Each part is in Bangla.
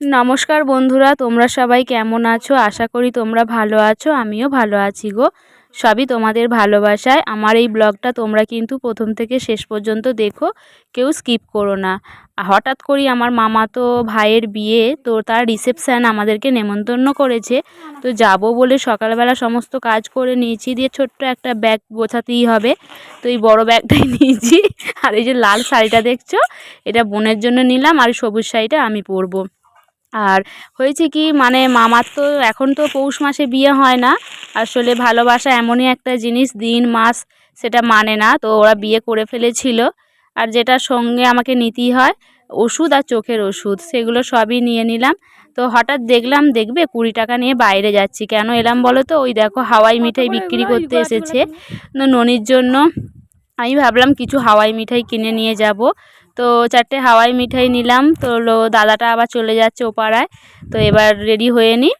নমস্কার বন্ধুরা, তোমরা সবাই কেমন আছো? আশা করি তোমরা ভালো আছো, আমিও ভালো আছি গো। সবই তোমাদের ভালোবাসায়। আমার এই ব্লগটা তোমরা কিন্তু প্রথম থেকে শেষ পর্যন্ত দেখো, কেউ স্কিপ করো না। হঠাৎ করেই আমার মামা তো ভাইয়ের বিয়ে, তো তার রিসেপশান আমাদেরকে নেমন্তন্ন করেছে। তো যাব বলে সকালবেলা সমস্ত কাজ করে নিয়েছি, দিয়ে ছোট্ট একটা ব্যাগ গোছাতেই হবে। তো এই বড়ো ব্যাগটাই নিয়েছি। আর এই যে লাল শাড়িটা দেখছ, এটা বোনের জন্য নিলাম, আর সবুজ শাড়িটা আমি পরবো। আর হয়েছে কি মানে মামার তো এখন তো পৌষ মাসে বিয়ে হয় না। আসলে ভালোবাসা এমনই একটা জিনিস দিন মাস সেটা মানে না তো ওরা বিয়ে করে ফেলেছিল। আর যেটা সঙ্গে আমাকে নিতেই হয় ওষুধ আর চোখের ওষুধ সেগুলো সবই নিয়ে নিলাম। তো হঠাৎ দেখলাম দেখবে কুড়ি টাকা নিয়ে বাইরে যাচ্ছি। কেন এলাম বলো তো? ওই দেখো হাওয়াই মিঠাই বিক্রি করতে এসেছে। ননির জন্য আমি ভাবলাম কিছু হাওয়াই মিঠাই কিনে নিয়ে যাব। তো চারটে হাওয়াই মিঠাই নিলাম। তো দাদাটা আবার চলে যাচ্ছে ও পাড়ায় তো এবার রেডি হয়ে নিই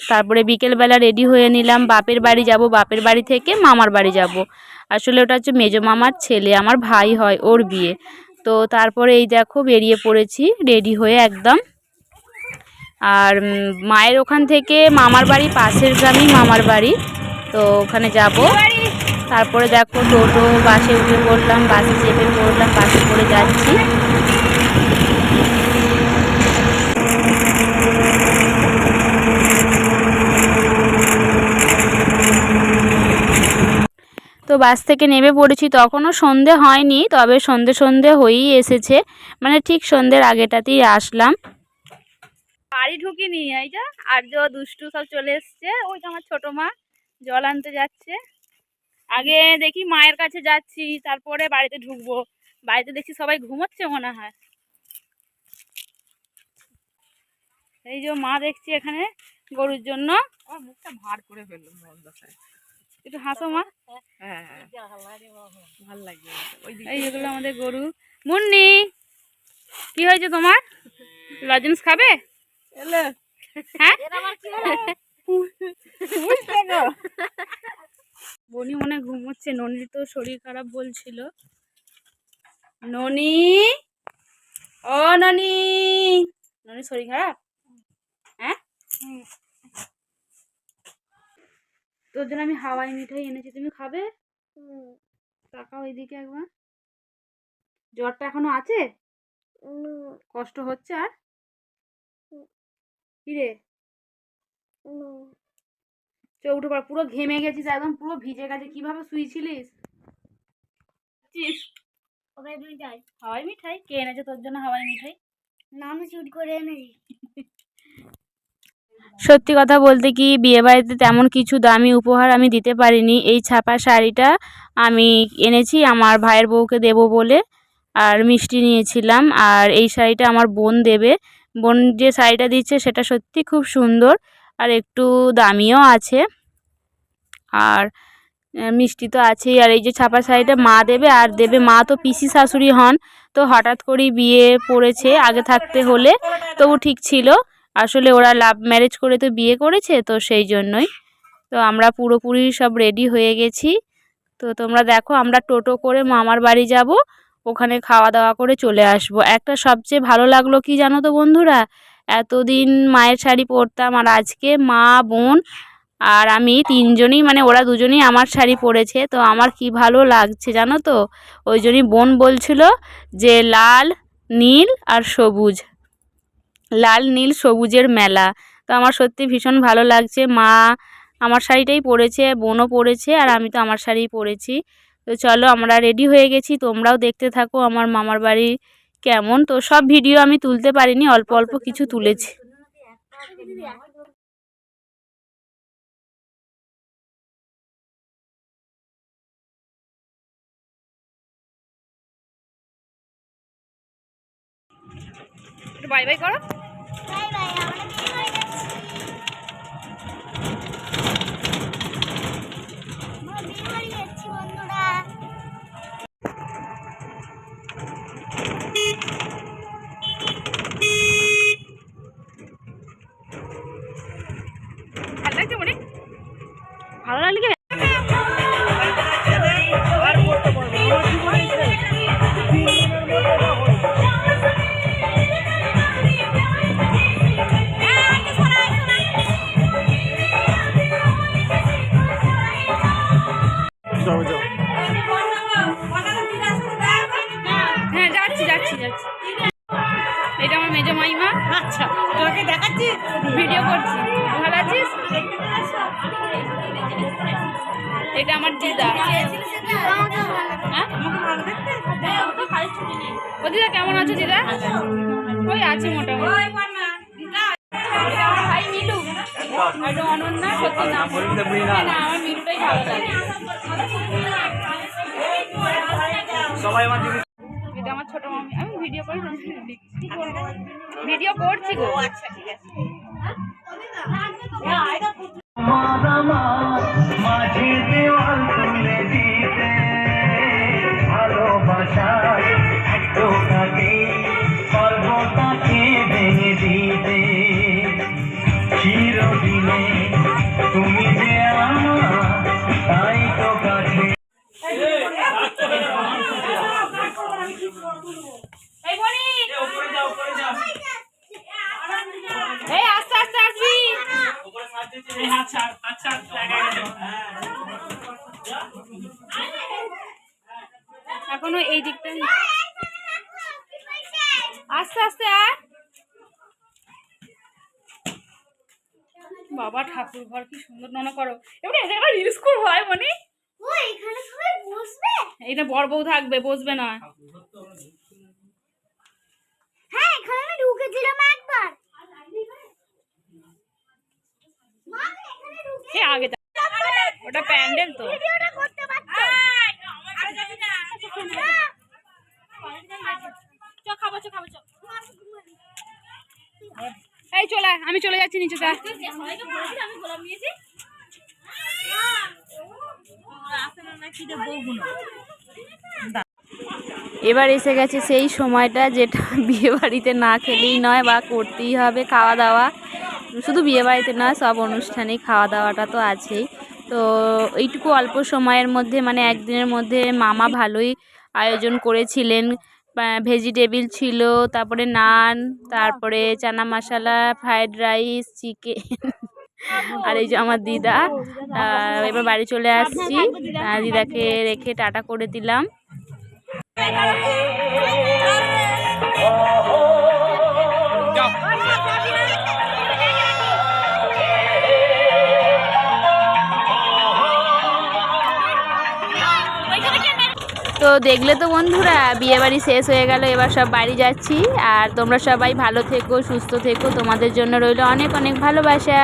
তারপরে বিকেলবেলা রেডি হয়ে নিলাম। বাপের বাড়ি যাব, বাপের বাড়ি থেকে মামার বাড়ি যাব। আসলে ওটা হচ্ছে মেজো মামার ছেলে, আমার ভাই হয় ওর বিয়ে। তো তারপরে এই দেখো বেরিয়ে পড়েছি, রেডি হয়ে একদম। আর মায়ের ওখান থেকে মামার বাড়ি, পাশের গ্রামেই মামার বাড়ি। তো ওখানে যাব। তারপরে দেখো টোটো, বাসে উঠে পড়লাম, বাসে চেপে পড়লাম, বাসে করে যাচ্ছি। তো বাস থেকে নেমে পড়েছি, তখনও সন্ধে হয়নি, তবে সন্ধে সন্ধে হয়েই এসেছে। মানে ঠিক সন্ধ্যের আগেটাতেই আসলাম। বাড়ি ঢুকিনি, এই যে আর যে দুষ্টু সব চলে এসছে, ওই তো আমার ছোটো মা, জল আনতে যাচ্ছে। আগে দেখি মায়ের কাছে যাচ্ছি তারপরে বাড়িতে ঢুকবো বাড়িতে দেখছি সবাই ঘুমোচ্ছে মনে হয় এই যে মা দেখছি এখানে গরুর জন্য মুখটা ভার করে ফেলল একটু হাসো মা হ্যাঁ ভালো লাগে এই যেগুলো আমাদের গরু মুন্নি কি হয়েছে তোমার লজেন্স খাবে হ্যাঁ বনি মনে ঘুমোচ্ছে। ননির তো শরীর খারাপ বলছিল। ননি? ও ননি! ননির শরীর খারাপ? হ্যাঁ? তোর জন্য আমি হাওয়াই মিঠাই এনেছি। তুমি খাবে? টাকা ওইদিকে একবার। জ্বরটা এখনও আছে? কষ্ট হচ্ছে আর? কিরে চো উঠে পড় পুরো ঘেমে গেছিস একদম পুরো ভিজে গেছে কীভাবে শুয়েছিলিস হাওয়াই মিঠাই? কে এনেছে তোর জন্য হাওয়াই মিঠাই? না আমি চুরি করে এনেছি। সত্যি কথা বলতে কি বিয়েবাড়িতে তেমন কিছু দামি উপহার আমি দিতে পারিনি। এই ছাপা শাড়িটা আমি এনেছি আমার ভাইয়ের বউকে দেব বলে আর মিষ্টি নিয়েছিলাম। আর এই শাড়িটা আমার বোন দেবে। বোন যে শাড়িটা দিচ্ছে সেটা সত্যি খুব সুন্দর। আর একটু দামিও আছে। আর মিষ্টি তো আছেই। আর এই যে ছাপা শাড়িটা মা দেবে, আর দেবে মা তো পিসি শাশুড়ি হন। তো হঠাৎ করেই বিয়ে পড়েছে আগে থাকতে হলে, তবু ঠিক ছিল। আসলে ওরা লাভ ম্যারেজ করে তো বিয়ে করেছে, তো সেই জন্যই। তো আমরা পুরোপুরি সব রেডি হয়ে গেছি। তো তোমরা দেখো, আমরা টোটো করে মামার বাড়ি যাব। ওখানে খাওয়া দাওয়া করে চলে আসব। একটা সবচেয়ে ভালো লাগল কি জানো তো বন্ধুরা? এতদিন মায়ের শাড়ি পরতাম আর আজকে মা, বোন আর আমি তিনজনই মানে ওরা দুজনেই আমার শাড়ি পরেছে। তো আমার কি ভালো লাগছে জানো তো? ওই জন্যই বোন বলছিল যে লাল, নীল আর সবুজ। লাল, নীল, সবুজের মেলা। তো আমার সত্যি ভীষণ ভালো লাগছে। মা আমার শাড়িটাই পরেছে, বোনও পরেছে আর আমি তো আমার শাড়িই পরেছি। তো চলো আমরা রেডি হয়ে গেছি। তোমরাও দেখতে থাকো। আমার মামার বাড়ি কেমন? তো সব ভিডিও আমি তুলতে পারিনি অল্প অল্প কিছু তুলেছি। বাই বাই করো। বাই বাই লাগছে মনে? ভালো লাগলে এটা আমার দিদা। হ্যাঁ ও দিদা কেমন আছো দিদা? ওই আছে মোটামুটি। ভাই মিলু এটা অনন্যা সত্যি নাম। হ্যাঁ, না আমার মিলুটাই ভালো লাগে। সবাই আমার এটা আমার ছোট মামি। আমি ভিডিও করে ভিডিও করছি গো। আচ্ছা ঠিক আছে। চিরদিনে তুমি যে আমার, তাই তো কাছে আস্তে আসবি এখনও এই দিকটা আস্তে আস্তে, আয়। বাবা ঠাকুর ঘর কি সুন্দর নন করো। এবারে এটা এবার রিলস করব হয় মনি। ও এখানে সবাই বসবে? এইটা বড় বউ থাকবে বসবে না। হ্যাঁ এখানে আমি ঢুকেছিলাম একবার। মা, ঢুকে আগে ওটা প্যান্ডেল তো। ভিডিওটা করতে পারছ? এই চলে আমি চলে যাচ্ছি নিচে যা। এবার এসে গেছে সেই সময়টা যেটা বিয়ে বাড়িতে না খেলেই নয় বা করতেই হবে খাওয়া দাওয়া শুধু বিয়ে বাড়িতে নয় সব অনুষ্ঠানেই খাওয়া দাওয়াটা তো আছেই। তো এইটুকু অল্প সময়ের মধ্যে মানে একদিনের মধ্যে মামা ভালোই আয়োজন করেছিলেন। ভেজিটেবিল ছিল তারপরে নান তারপরে chana masala fried rice chicken আর এই যে আমার দিদা। এবার বাড়ি চলে আসছি। দিদাকে রেখে টাটা করে দিলাম। তো দেখলে তো বন্ধুরা বিয়ে বাড়ি শেষ হয়ে গেল, এবার সব বাড়ি যাচ্ছি। আর তোমরা সবাই ভালো থেকো, সুস্থ থেকো। তোমাদের জন্য রইল অনেক অনেক ভালোবাসা।